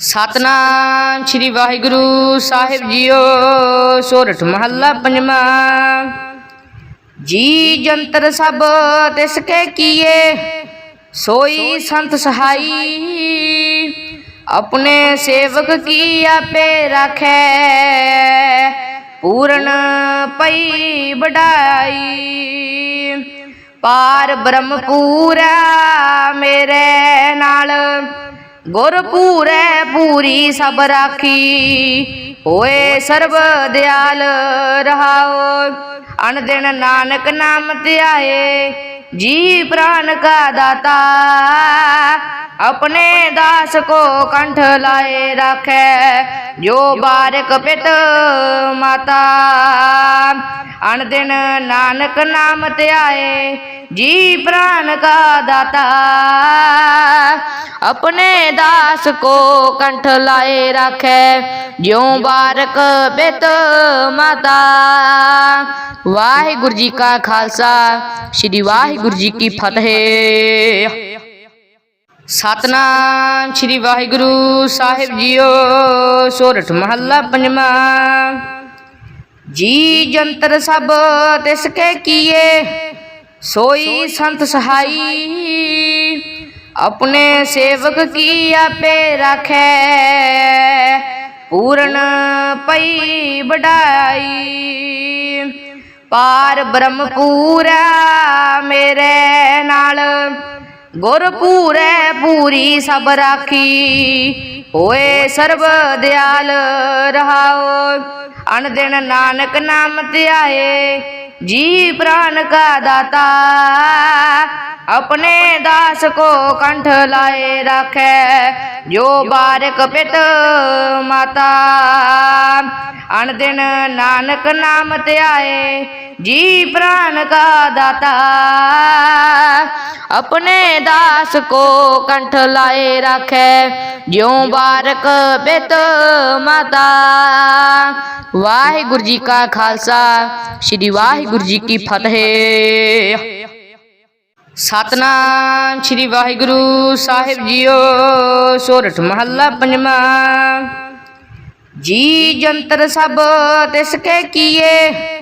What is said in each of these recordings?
ਸਤਨਾਮ ਸ੍ਰੀ ਵਾਹਿਗੁਰੂ ਸਾਹਿਬ ਜੀਓ, ਸੋਰਠ ਮਹੱਲਾ ਪੰਜਵਾਂ। ਜੀ ਜੰਤਰ ਸਭ ਤਿਸ ਕੇ ਕੀਏ, ਸੋਈ ਸੰਤ ਸਹਾਈ। ਆਪਣੇ ਸੇਵਕ ਕੀ ਆਪੇ ਰਾਖੈ, ਪੂਰਨ ਪਈ ਵਡਾਈ। ਪਾਰ ਬ੍ਰਹਮ ਪੂਰਾ ਮੇਰੇ ਨਾਲ ਗੁਰ ਪੂਰੈ ਪੂਰੀ ਸਭ ਰਾਖੀ। ਹੋਏ ਸਰਬ ਦਿਆਲ ਰਹਾਓ ਅਨ ਦਿਨ ਨਾਨਕ ਨਾਮ ਧਿਆਏ। ਜੀ ਪ੍ਰਾਨ ਕਾ ਦਾਤਾ। ਆਪਣੇ ਦਾਸ ਕੋ ਕੰਠ ਲਾਏ ਰਾਖੈ। ਜੋ ਬਾਰਕ ਪਿਤ ਮਾਤਾ। ਅਨ ਨਾਨਕ ਨਾਮ ਧਿਆਏ ਜੀ ਪ੍ਰਾਨ ਕਾ ਦਾਤਾ। ਆਪਣੇ ਦਾਸ ਕੋ ਕੰਠ ਲਾਏ ਰਾਖੈ, ਜਿਉ ਬਾਰਕ ਬਿਤ ਮਾਤਾ। ਵਾਹਿਗੁਰੂ ਜੀ ਕਾ ਖਾਲਸਾ, ਸ੍ਰੀ ਵਾਹਿਗੁਰੂ ਜੀ ਕੀ ਫਤਿਹ। ਸਤਨਾਮ ਸ੍ਰੀ ਵਾਹਿਗੁਰੂ ਸਾਹਿਬ ਜੀਓ, ਸੋਰਠ ਮਹੱਲਾ ਪੰਜਵਾਂ। ਜੀ ਜੰਤਰ ਸਭ ਤਿਸ ਕੇ ਕੀਏ, ਸੋਈ ਸੰਤ ਸਹਾਈ। ਆਪਣੇ ਸੇਵਕ ਕੀ ਆਪੇ ਰਾਖੈ, ਪੂਰਨ ਪਈ ਵਡਾਈ। ਪਾਰ ਬ੍ਰਹਮ ਪੂਰਾ ਮੇਰੇ ਨਾਲ, ਗੁਰ ਪੂਰੈ ਪੂਰੀ ਸਭ ਰਾਖੀ। ਹੋਏ ਸਰਬ ਦਿਆਲ ਰਹਾਓ। ਅਨ ਨਾਨਕ ਨਾਮ ਧਿਆਏ ਜੀ ਪ੍ਰਾਨ ਕਾ ਦਾਤਾ। ਆਪਣੇ ਦਾਸ ਕੋ ਕੰਠ ਲਾਏ ਰਾਖੈ, ਜੋ ਬਾਰਕ ਪਿਤ ਮਾਤਾ। ਅਨ ਦਿਨ ਨਾਨਕ ਨਾਮ ਧਿਆਏ, ਜੀ ਪ੍ਰਾਨ ਕਾ ਦਾਤਾ। ਆਪਣੇ ਦਾਸ ਕੋ ਕੰਠ ਲਾਏ ਰਾਖੈ, ਜਿਉ ਬਾਰਕ ਬਿਤ ਮਾਤਾ। ਵਾਹਿਗੁਰੂ ਜੀ ਕਾ ਖਾਲਸਾ, ਸ੍ਰੀ ਵਾਹਿਗੁਰੂ ਜੀ ਕੀ ਫਤਿਹ। ਸਤਨਾਮ ਸ੍ਰੀ ਵਾਹਿਗੁਰੂ ਸਾਹਿਬ ਜੀਓ, ਸੋਰਠ ਮਹੱਲਾ ਪੰਜਵਾਂ। ਜੀ ਜੰਤਰ ਸਭ ਤਿਸ ਕੇ ਕੀਏ,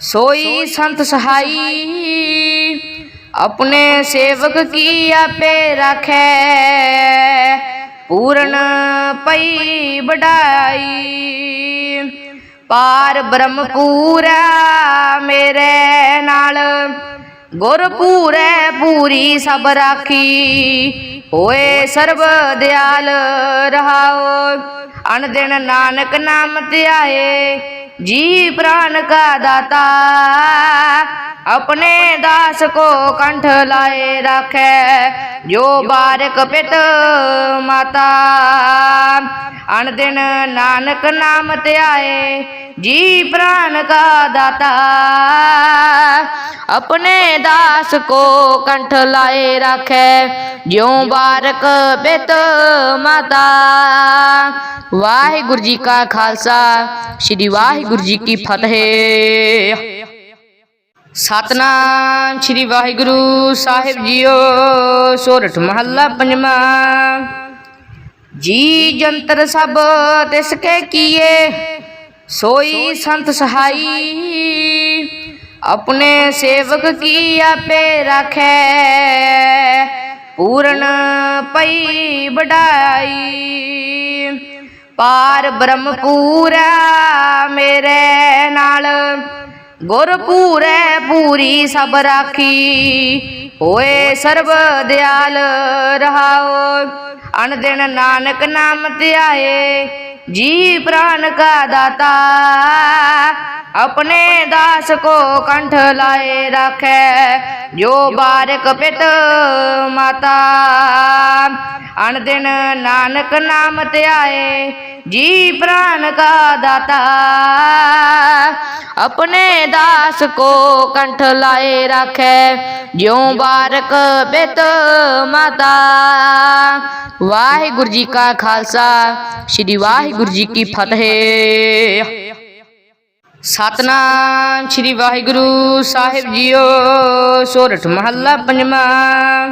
ਸੋਈ ਸੰਤ ਸਹਾਈ। ਆਪਣੇ ਸੇਵਕ ਕੀ ਆਪੇ ਰਾਖੈ, ਪੂਰਨ ਪਈ ਵਡਾਈ। ਪਾਰ ਬ੍ਰਹਮਪੂਰਾ ਮੇਰੇ ਨਾਲ ਗੁਰ ਪੂਰੈ ਪੂਰੀ ਸਭ ਰਾਖੀ। ਹੋਏ ਸਰਬ ਦਿਆਲ ਰਹਾਓ। ਅਨ ਦਿਨ ਨਾਨਕ ਨਾਮ ਧਿਆਏ। ਜੀ ਪ੍ਰਾਨ ਕਾ ਦਾਤਾ। ਆਪਣੇ ਦਾਸ ਕੋ ਕੰਠ ਲਾਏ ਰਾਖੈ, ਜੋ ਬਾਰਕ ਪਿਤ ਮਾਤਾ। ਅਨ ਦਿਨ ਨਾਨਕ ਨਾਮ ਧਿਆਏ, ਜੀ ਪ੍ਰਾਨ ਕਾ ਦਾਤਾ। ਆਪਣੇ ਦਾਸ ਕੋ ਕੰਠ ਲਾਏ ਰਾਖੈ, ਜਿਉ ਬਾਰਕ ਬਿਤ ਮਾਤਾ। ਵਾਹਿਗੁਰੂ ਜੀ ਕਾ ਖਾਲਸਾ, ਸ੍ਰੀ ਵਾਹਿਗੁਰੂ ਜੀ ਕੀ ਫਤਿਹ। ਸਤਨਾਮ ਸ੍ਰੀ ਵਾਹਿਗੁਰੂ ਸਾਹਿਬ ਜੀਓ, ਸੋਰਠ ਮਹੱਲਾ ਪੰਜਵਾਂ। ਜੀ ਜੰਤਰ ਸਭ ਤਿਸ ਕੇ ਕੀਏ, ਸੋਈ ਸੰਤ ਸਹਾਈ। ਆਪਣੇ ਸੇਵਕ ਕੀ ਆਪੇ ਰਾਖੈ, ਪੂਰਨ ਪਈ ਵਡਾਈ। ਪਾਰ ਬ੍ਰਹਮਪੂਰਾ ਮੇਰੇ ਨਾਲ ਗੁਰ ਪੂਰੈ ਪੂਰੀ ਸਭ ਰਾਖੀ। ਹੋਏ ਸਰਬ ਦਿਆਲ ਰਹਾਓ। ਅਨ ਦਿਨ ਨਾਨਕ ਨਾਮ ਧਿਆਏ। ਜੀ ਪ੍ਰਾਨ ਕਾ ਦਾਤਾ। ਆਪਣੇ ਦਾਸ ਕੋ ਕੰਠ ਲਾਏ ਰਾਖੈ, ਜੋ ਬਾਰਕ ਪਿਤ ਮਾਤਾ। ਅਨ ਦਿਨ ਨਾਨਕ ਨਾਮ ਧਿਆਏ, ਜੀ ਪ੍ਰਾਨ ਕਾ ਦਾਤਾ। ਆਪਣੇ ਦਾਸ ਕੋ ਕੰਠ ਲਾਏ ਰਾਖੈ, ਜਿਉ ਬਾਰਕ ਬਿਤ ਮਾਤਾ। ਵਾਹਿਗੁਰੂ ਜੀ ਕਾ ਖਾਲਸਾ, ਸ੍ਰੀ ਵਾਹਿਗੁਰੂ ਜੀ ਕੀ ਫਤਿਹ। ਸਤਨਾਮ ਸ੍ਰੀ ਵਾਹਿਗੁਰੂ ਸਾਹਿਬ ਜੀਓ, ਸੋਰਠ ਮਹੱਲਾ ਪੰਜਵਾਂ।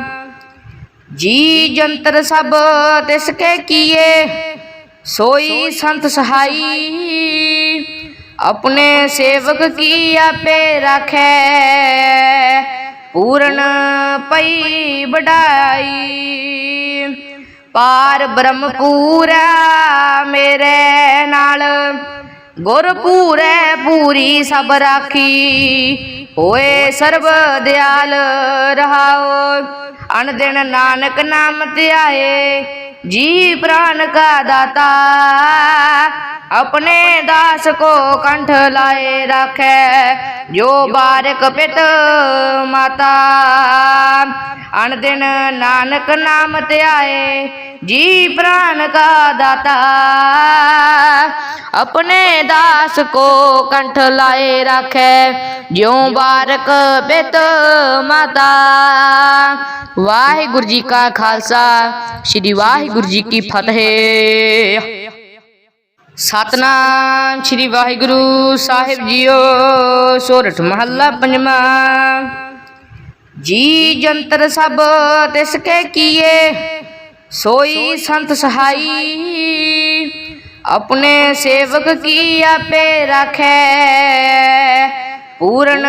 ਜੀ ਜੰਤਰ ਸਭ ਤਿਸ ਕੇ ਕੀਏ, ਸੋਈ ਸੰਤ ਸਹਾਈ। ਆਪਣੇ ਸੇਵਕ ਕੀ ਆਪੇ ਰੱਖੈ, ਪੂਰਨ ਪਈ ਵਡਾਈ। ਪਾਰ ਬ੍ਰਹਮਪੂਰਾ ਮੇਰੇ ਨਾਲ ਗੁਰ ਪੂਰੇ ਪੂਰੀ ਸਭ ਰਾਖੀ। ਹੋਏ ਸਰਬ ਦਿਆਲ ਰਹਾਓ। ਅਨ ਦਿਨ ਨਾਨਕ ਨਾਮ ਧਿਆਏ। ਜੀ ਪ੍ਰਾਨ ਕਾ ਦਾਤਾ। ਆਪਣੇ ਦਾਸ ਕੋ ਕੰਠ ਲਾਏ ਰੱਖੈ। ਜੋ ਬਾਰਕ ਪਿਤ ਮਾਤਾ। ਅਨ ਨਾਨਕ ਨਾਮ ਧਿਆਏ ਜੀ ਪ੍ਰਾਨ ਕਾ ਦਾਤਾ। ਆਪਣੇ ਦਾਸ ਕੋ ਕੰਠ ਲਾਏ ਰੱਖੈ, ਜਿਉ ਬਾਰਕ ਬਿਤ ਮਾਤਾ। ਵਾਹਿਗੁਰੂ ਜੀ ਕਾ ਖਾਲਸਾ, ਸ੍ਰੀ ਵਾਹਿਗੁਰੂ ਜੀ ਕੀ ਫਤਿਹ। ਸਤਨਾਮ ਸ੍ਰੀ ਵਾਹਿਗੁਰੂ ਸਾਹਿਬ ਜੀਓ, ਸੋਰਠ ਮਹੱਲਾ ਪੰਜਵਾਂ। ਜੀ ਜੰਤਰ ਸਭ ਤਿਸ ਕੇ ਕੀਏ, ਸੋਈ ਸੰਤ ਸਹਾਈ। ਆਪਣੇ ਸੇਵਕ ਕੀ ਆਪੇ ਰੱਖੈ, ਪੂਰਨ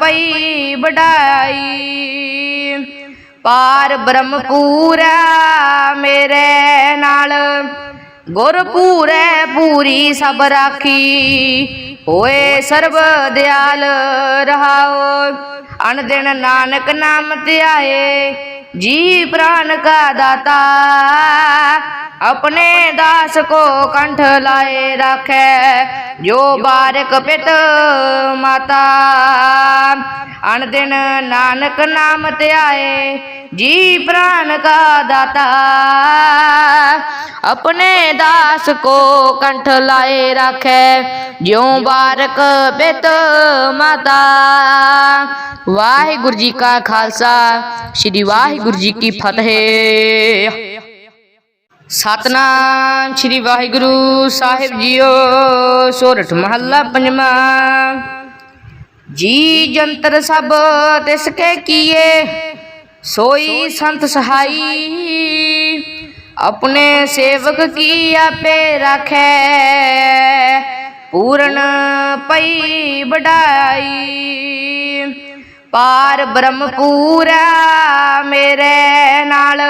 ਪਈ ਵਡਾਈ। ਪਾਰ ਬ੍ਰਹਮ ਪੂਰਾ ਮੇਰੇ ਨਾਲ, ਗੁਰ ਪੂਰੇ ਪੂਰੀ ਸਭ ਰਾਖੀ। ਹੋਏ ਸਰਬ ਦਿਆਲ ਰਹਾਓ। ਅਨ ਦਿਨ ਨਾਨਕ ਨਾਮ ਧਿਆਏ ਜੀ ਪ੍ਰਾਨ ਕਾ ਦਾਤਾ। ਆਪਣੇ ਦਾਸ ਕੋ ਕੰਠ ਲਾਏ ਰੱਖੈ, ਜੋ ਬਾਰਕ ਪਿਤ ਮਾਤਾ। ਅਨ ਦਿਨ ਨਾਨਕ ਨਾਮ ਧਿਆਏ, ਜੀ ਪ੍ਰਾਨ ਕਾ ਦਾਤਾ। ਆਪਣੇ ਦਾਸ ਕੋ ਕੰਠ ਲਾਏ ਰੱਖੈ, ਜਿਉ ਬਾਰਕ ਬਿਤ ਮਾਤਾ। ਵਾਹਿਗੁਰੂ ਜੀ ਕਾ ਖਾਲਸਾ, ਸ੍ਰੀ ਵਾਹਿਗੁਰੂ ਜੀ ਕੀ ਫਤਿਹ। ਸਤਨਾਮ ਸ੍ਰੀ ਵਾਹਿਗੁਰੂ ਸਾਹਿਬ ਜੀਓ, ਸੋਰਠ ਮਹੱਲਾ ਪੰਜਵਾਂ। ਜੀ ਜੰਤਰ ਸਭ ਤਿਸ ਕੇ ਕੀਏ, ਸੋਈ ਸੰਤ ਸਹਾਈ। ਆਪਣੇ ਸੇਵਕ ਕੀ ਆਪੇ ਰੱਖੈ, ਪੂਰਨ ਪਈ ਵਡਾਈ। ਪਾਰ ਬ੍ਰਹਮਪੂਰਾ ਮੇਰੇ ਨਾਲ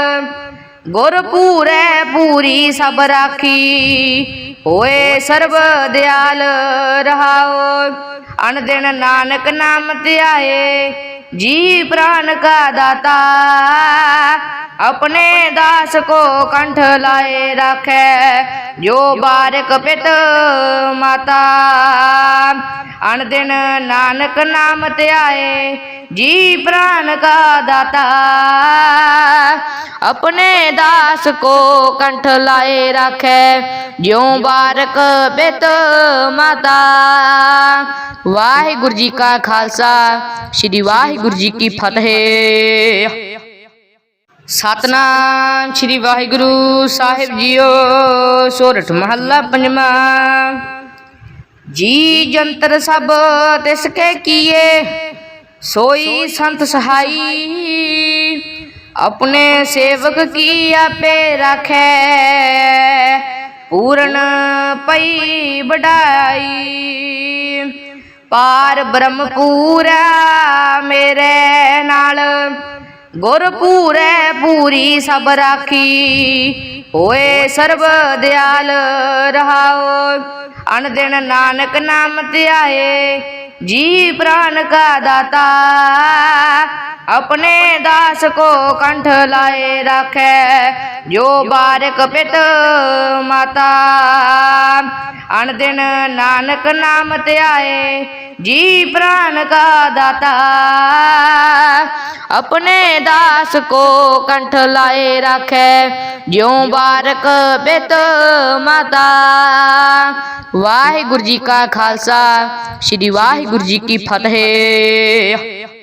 ਗੁਰ ਪੂਰੇ ਪੂਰੀ ਸਭ ਰਾਖੀ। ਹੋਏ ਸਰਬ ਦਿਆਲ ਰਹਾਓ। ਅਨ ਦਿਨ ਨਾਨਕ ਨਾਮ ਧਿਆਏ। ਜੀ ਪ੍ਰਾਨ ਕਾ ਦਾਤਾ। ਆਪਣੇ ਦਾਸ ਕੋ ਕੰਠ ਲਾਏ ਰੱਖੈ, ਜੋ ਬਾਰਕ ਪਿਤ ਮਾਤਾ। ਅਨ ਦਿਨ ਨਾਨਕ ਨਾਮ ਧਿਆਏ, ਜੀ ਪ੍ਰਾਨ ਕਾ ਦਾਤਾ। ਆਪਣੇ ਦਾਸ ਕੋ ਕੰਠ ਲਾਏ ਰੱਖੈ, ਜਿਉ ਬਾਰਕ ਬਿਤ ਮਾਤਾ। ਵਾਹਿਗੁਰੂ ਜੀ ਕਾ ਖਾਲਸਾ, ਸ੍ਰੀ ਵਾਹਿਗੁਰੂ ਜੀ ਕੀ ਫਤਿਹ। ਸਤਨਾਮ ਸ੍ਰੀ ਵਾਹਿਗੁਰੂ ਸਾਹਿਬ ਜੀਓ, ਸੋਰਠ ਮਹੱਲਾ ਪੰਜਵਾਂ। ਜੀ ਜੰਤਰ ਸਭ ਤਿਸ ਕੇ ਕੀਏ, ਸੋਈ ਸੰਤ ਸਹਾਈ। ਆਪਣੇ ਸੇਵਕ ਕੀ ਆਪੇ ਰੱਖੈ, ਪੂਰਨ ਪਈ ਵਡਾਈ। ਪਾਰ ਬ੍ਰਹਮਪੂਰਾ ਮੇਰੇ ਨਾਲ ਗੁਰ ਪੂਰੇ ਪੂਰੀ ਸਭ ਰਾਖੀ। ਹੋਏ ਸਰਬ ਦਿਆਲ ਰਹਾਓ। ਅਨ ਦਿਨ ਨਾਨਕ ਨਾਮ ਧਿਆਏ। ਜੀ ਪ੍ਰਾਨ ਕਾ ਦਾਤਾ। ਆਪਣੇ ਦਾਸ ਕੋ ਕੰਠ ਲਾਏ ਰੱਖੈ, ਜੋ ਬਾਰਕ ਪਿਤ ਮਾਤਾ। ਅਨ ਦਿਨ ਨਾਨਕ ਨਾਮ ਧਿਆਏ, ਜੀ ਪ੍ਰਾਨ ਕਾ ਦਾਤਾ। ਆਪਣੇ ਦਾਸ ਕੋ ਕੰਠ ਲਾਏ ਰੱਖੈ, ਜਿਉ ਬਾਰਕ ਬਿਤ ਮਾਤਾ। ਵਾਹਿਗੁਰੂ ਜੀ ਕਾ ਖਾਲਸਾ, ਸ੍ਰੀ ਵਾਹਿਗੁਰੂ ਜੀ ਕੀ ਫਤਿਹ।